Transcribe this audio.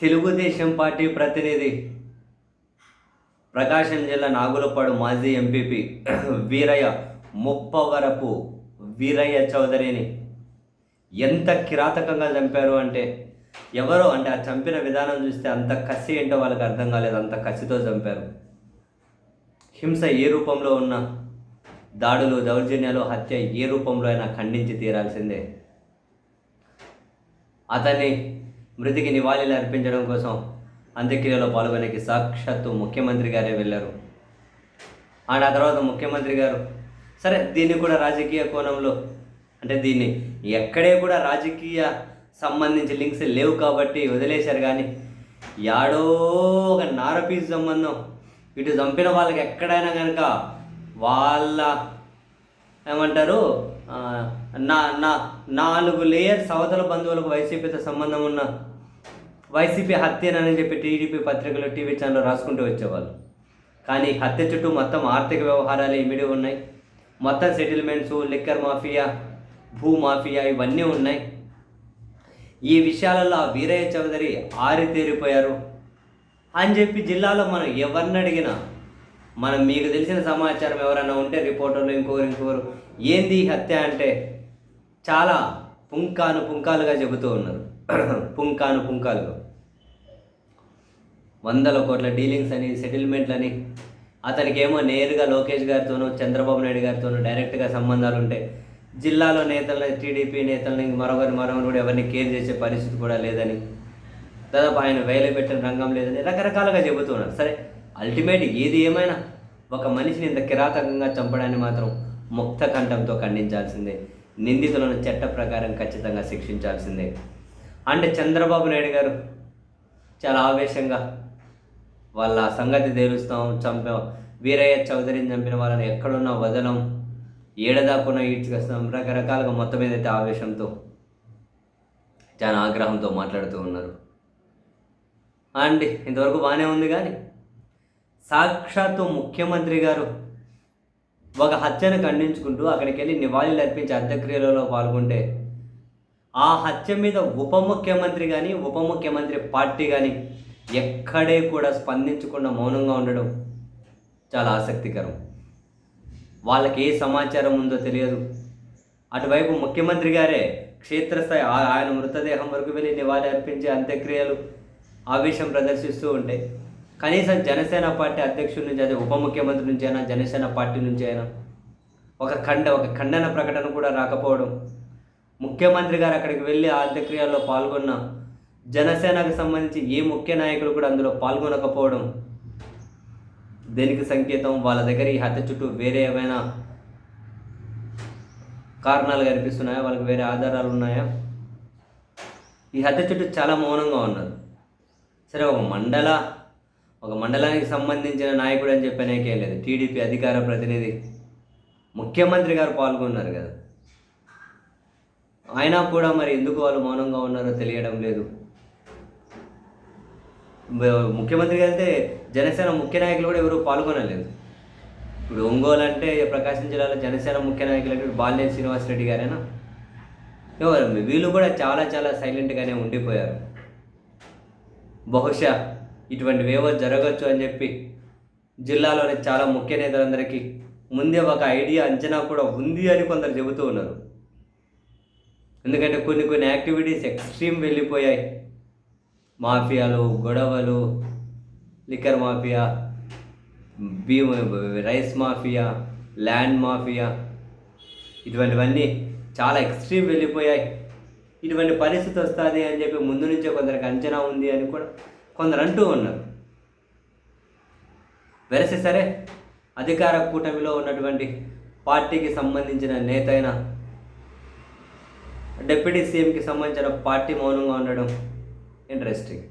Telugu Desam party ప్రతినిధి ప్రకాశం జిల్లా నాగులపాడు మాజీ ఎంపీపీ వీరయ్య ముప్పవరపు వీరయ్య చౌదరిని ఎంత కిరాతకంగా చంపారు అంటే ఎవరో అంటే ఆ చంపిన విధానం చూస్తే అంత కసి ఏంటో వాళ్ళకి అర్థం కాలేదు. అంత కసితో చంపారు. హింస ఏ రూపంలో ఉన్నా దాడులు దౌర్జన్యాలు హత్య ఏ రూపంలో అయినా ఖండించి తీరాల్సిందే. అతన్ని మృతికి నివాళులు అర్పించడం కోసం అంత్యక్రియలో పాల్గొనేకి సాక్షాత్తు ముఖ్యమంత్రి గారే వెళ్ళారు. అండ్ ఆ తర్వాత ముఖ్యమంత్రి గారు సరే దీన్ని కూడా రాజకీయ కోణంలో అంటే దీన్ని ఎక్కడే కూడా రాజకీయ సంబంధించి లింక్స్ లేవు కాబట్టి వదిలేశారు కానీ యాడో ఒక నారపీస్ సంబంధం ఇటు చంపిన వాళ్ళకి ఎక్కడైనా కనుక వాళ్ళ ఏమంటారు? నా నా నాలుగు లేయర్ సవతల బంధువులకు వైసీపీతో సంబంధం ఉన్న వైసీపీ హత్యనని చెప్పి టీడీపీ పత్రికలు టీవీ ఛానల్ రాసుకుంటూ వచ్చేవాళ్ళు. కానీ హత్య చుట్టూ మొత్తం ఆర్థిక వ్యవహారాలు ఇమిడి ఉన్నాయి. మొత్తం సెటిల్మెంట్స్ లిక్కర్ మాఫియా భూ మాఫియా ఇవన్నీ ఉన్నాయి. ఈ విషయాలలో ఆ వీరయ్య చౌదరి ఆరితేరిపోయారు. అని చెప్పి జిల్లాలో మనం ఎవరిని అడిగినా మనం మీకు తెలిసిన సమాచారం ఎవరైనా ఉంటే రిపోర్టర్లు ఇంకోరు ఇంకోరు ఏంది హత్య? అంటే చాలా పుంకాను పుంకాలుగా చెబుతూ ఉన్నారు. పుంకాను పుంకాలుగా. వందల కోట్ల డీలింగ్స్ అని సెటిల్మెంట్లని అతనికి ఏమో నేరుగా లోకేష్ గారితోనూ చంద్రబాబు నాయుడు గారితోనూ డైరెక్ట్గా సంబంధాలు ఉంటాయి జిల్లాలో నేతలని టీడీపీ నేతలని మరొకరి మరొకరు కూడా ఎవరిని కేర్ చేసే పరిస్థితి కూడా లేదని దాదాపు ఆయన వేలు పెట్టిన రంగం లేదని రకరకాలుగా చెబుతున్నారు సరే అల్టిమేట్ ఏది ఏమైనా ఒక మనిషిని ఇంత కిరాతకంగా చంపడాన్ని మాత్రం ముక్త కంఠంతో ఖండించాల్సిందే. నిందితులను చట్ట ప్రకారం ఖచ్చితంగా శిక్షించాల్సిందే. అంటే చంద్రబాబు నాయుడు గారు చాలా ఆవేశంగా వాళ్ళ సంగతి తేలుస్తాం చంపాం. వీరయ్య చౌదరిని చంపిన వాళ్ళని ఎక్కడున్నా వదలం ఏడదాకున్నా ఈడ్చుకొస్తాం. రకరకాలుగా మొత్తం ఏదైతే ఆవేశంతో చాలా ఆగ్రహంతో మాట్లాడుతూ ఉన్నారు. అండి ఇంతవరకు బాగానే ఉంది కానీ సాక్షాత్తు ముఖ్యమంత్రి గారు ఒక హత్యను ఖండించుకుంటూ అక్కడికి వెళ్ళి నివాళులు అర్పించి అంత్యక్రియలలో పాల్గొంటే ఆ హత్య మీద ఉప ముఖ్యమంత్రి కానీ ఉప ముఖ్యమంత్రి పార్టీ కానీ ఎక్కడే కూడా స్పందించకుండా మౌనంగా ఉండడం చాలా ఆసక్తికరం. వాళ్ళకి ఏ సమాచారం ఉందో తెలియదు. అటువైపు ముఖ్యమంత్రి గారే క్షేత్రస్థాయి ఆ- ఆయన మృతదేహం వరకు వెళ్ళి నివాళి అర్పించే అంత్యక్రియలు ఆవేశం ప్రదర్శిస్తూ ఉంటాయి కనీసం జనసేన పార్టీ అధ్యక్షుడి నుంచి అదే ఉప ముఖ్యమంత్రి నుంచి అయినా జనసేన పార్టీ నుంచి అయినా ఒక ఖండ ఒక ఖండన ప్రకటన కూడా రాకపోవడం ముఖ్యమంత్రి గారు అక్కడికి వెళ్ళి అంత్యక్రియల్లో పాల్గొన్న జనసేనకు సంబంధించి ఏ ముఖ్య నాయకులు కూడా అందులో పాల్గొనకపోవడం దేనికి సంకేతం? వాళ్ళ దగ్గర ఈ హత్య చుట్టూ వేరే ఏమైనా కారణాలు కనిపిస్తున్నాయా వాళ్ళకి వేరే ఆధారాలు ఉన్నాయా? ఈ హత్య చుట్టూ చాలా మౌనంగా ఉన్నారు సరే ఒక మండల ఒక మండలానికి సంబంధించిన నాయకుడు అని చెప్పనేకేం లేదు. టీడీపీ అధికార ప్రతినిధి. ముఖ్యమంత్రి గారు పాల్గొన్నారు కదా. అయినా కూడా మరి ఎందుకు వాళ్ళు మౌనంగా ఉన్నారో తెలియడం లేదు. ముఖ్యమంత్రి వెళ్తే జనసేన ముఖ్య నాయకులు కూడా ఎవరు పాల్గొనలేదు. ఇప్పుడు ఒంగోలు అంటే ప్రకాశం జిల్లాలో జనసేన ముఖ్య నాయకులు అంటే బాలినేని శ్రీనివాసరెడ్డి గారేనా? ఎవరు? వీళ్ళు కూడా చాలా చాలా సైలెంట్గానే ఉండిపోయారు. బహుశా ఇటువంటివేవో జరగచ్చు అని చెప్పి జిల్లాలోని చాలా ముఖ్య నేతలందరికీ ముందే ఒక ఐడియా అంచనా కూడా ఉంది అని కొందరు చెబుతూ ఉన్నారు. ఎందుకంటే కొన్ని కొన్ని యాక్టివిటీస్ ఎక్స్ట్రీమ్ వెళ్ళిపోయాయి. మాఫియాలు గొడవలు లిక్కర్ మాఫియా బీ రైస్ మాఫియా ల్యాండ్ మాఫియా ఇటువంటివన్నీ చాలా ఎక్స్ట్రీమ్ వెళ్ళిపోయాయి. ఇటువంటి పరిస్థితి వస్తుంది అని చెప్పి ముందు నుంచే కొందరికి అంచనా ఉంది అని కూడా కొందరు అంటూ ఉన్నారు. వెరసి సరే అధికార కూటమిలో ఉన్నటువంటి పార్టీకి సంబంధించిన నేత అయిన డిప్యూటీ సీఎంకి సంబంధించిన పార్టీ మౌనంగా ఉండడం ఇంట్రెస్టింగ్